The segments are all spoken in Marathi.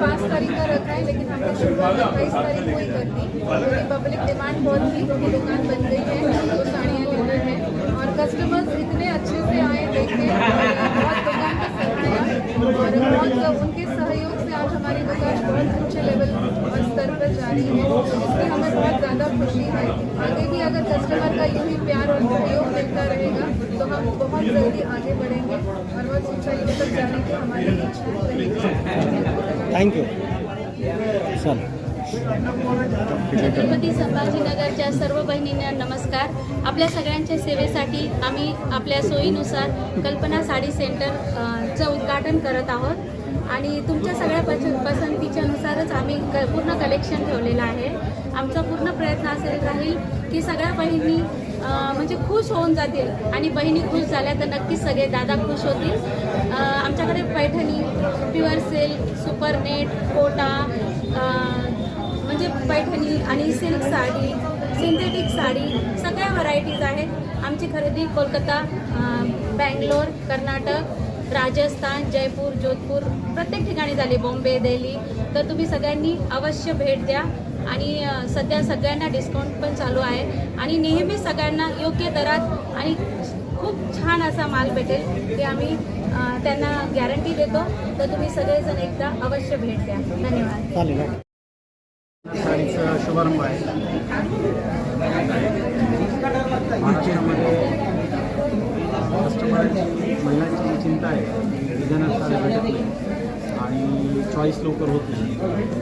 पाँच तारीख का रखा है लेकिन हमने शुरुआत तेईस ही कर दी पब्लिक डिमांड बहुत थी कि दुकान बन गई है लेने हैं और कस्टमर्स इतने अच्छे से आए देखे बहुत दुकान का सराहाया और उनके सहयोग से आज हमारी दुकान बहुत अच्छे लेवल और स्तर पर जारी है इसकी हमें बहुत ज़्यादा खुशी है कस्टमर का यूं ही प्यार और सहयोग मिलता रहेगा तो हम बहुत जल्दी आगे बढ़ेंगे। और बहुत ऊंचाइयों तक जाने की हमारी इच्छा रहेगी थँक्यू चल छत्रपती संभाजीनगरच्या सर्व बहिणींना नमस्कार. आपल्या सगळ्यांच्या सेवेसाठी आम्ही आपल्या सोयीनुसार कल्पना साडी सेंटर अ, चं उद्घाटन करत आहोत. आणि तुमच्या सगळ्या पस पसंतीच्यानुसारच आम्ही क पूर्ण कलेक्शन ठेवलेलं आहे. आमचा पूर्ण प्रयत्न असेल राहील की सगळ्या बहिणी म्हणजे खुश होऊन जातील आणि बहिणी खुश झाल्या तर नक्कीच सगळे दादा खुश होतील. आमच्याकडे Paithani pure silk super net Kota म्हणजे पैठणी आणि सिल्क साडी सिंथेटिक साडी सगळ्या व्हरायटीज आहेत. आमची खरेदी कोलकाता बँगलोर कर्नाटक राजस्थान जयपूर जोधपूर प्रत्येक ठिकाणी झाली. बॉम्बे दिल्ली. तर तुम्ही सगळ्यांनी अवश्य भेट द्या. आणि सध्या सगळ्यांना डिस्काउंट पण चालू आहे. आणि नेहमी सगळ्यांना योग्य दरात आणि खूप छान असा माल भेटेल ते आम्ही त्यांना गॅरंटी देतो. तर तुम्ही सगळेजण एकदा अवश्य भेट द्या. धन्यवाद. शुभारंभ आहे. चिंता आहे. डिझायनर भेटत नाही. आणि चॉईस लवकर होत नाही.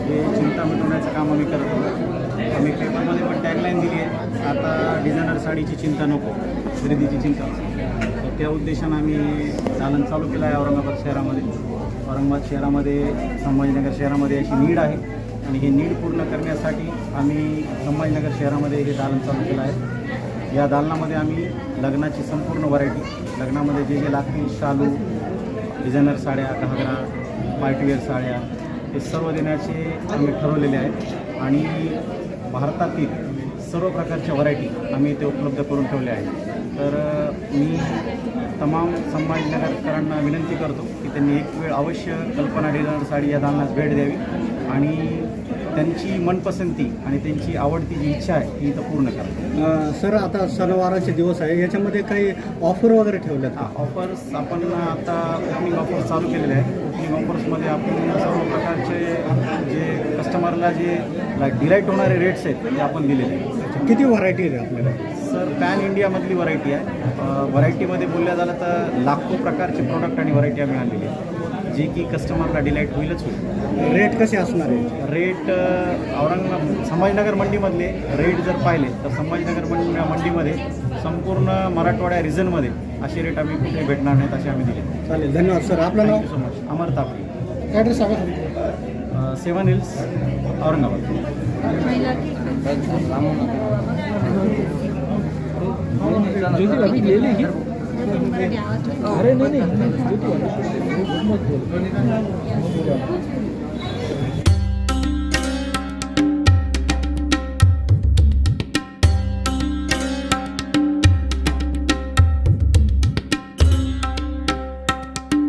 हे चिंता मिटवण्याचं काम आम्ही करत आहोत. आम्ही पेपरमध्ये पण टॅगलाईन दिली आहे. आता डिझायनर साडीची चिंता नको खरेदीची चिंता तर त्या उद्देशानं आम्ही दालन चालू केलं आहे औरंगाबाद शहरामध्ये. औरंगाबाद शहरामध्ये संभाजीनगर शहरामध्ये अशी नीड आहे. आणि हे नीड पूर्ण करण्यासाठी आम्ही संभाजीनगर शहरामध्ये हे दालन चालू केलं आहे. या दालनामध्ये आम्ही लग्नाची संपूर्ण व्हरायटी लग्नामध्ये जे जे लागतील शालू डिझायनर साड्या घागरा पार्टीवेअर साड्या हे सर्व देण्याचे आम्ही ठरवलेले आहेत. आणि भारतातील सर्व प्रकारच्या व्हरायटी आम्ही ते उपलब्ध करून ठेवल्या आहेत. तर मी तमाम संभाजीनगरकरांना विनंती करतो की त्यांनी एक वेळ अवश्य कल्पना डिझायनर साडी या दालनास भेट द्यावी. आणि त्यांची मनपसंती आणि त्यांची आवडती जी इच्छा आहे ती इथं पूर्ण करा. सर आता सणवाराचे दिवस आहे. याच्यामध्ये काही ऑफर वगैरे ठेवल्यात का? ऑफर्स आपण आता ओपनिंग ऑफर्स चालू केलेले आहेत. ओपनिंग ऑफर्समध्ये आपण सर्व प्रकारचे जे कस्टमरला जे डिलाईट होणारे रेट्स आहेत ते आपण दिलेले आहेत. किती व्हरायटी आहे आपल्याकडे? सर पॅन इंडियामधली व्हरायटी आहे. व्हरायटीमध्ये बोलल्या झालं तर लाखो प्रकारचे प्रोडक्ट आणि व्हरायटी आम्ही आणलेली आहे जे की कस्टमरला डिलाईट होईलच होईल. रेट कसे असणार आहे? रेट औरंगाबाद संभाजीनगर मंडीमधले रेट जर पाहिले तर संभाजीनगर मंड मंडीमध्ये संपूर्ण मराठवाड्या रिजनमध्ये असे रेट आम्ही कुठे भेटणार नाहीत असे आम्ही दिले. चालेल धन्यवाद सर. आपलं नाव? So much Amar Tapadi address सांगा सेवन हिल्स औरंगाबाद. अरे नाही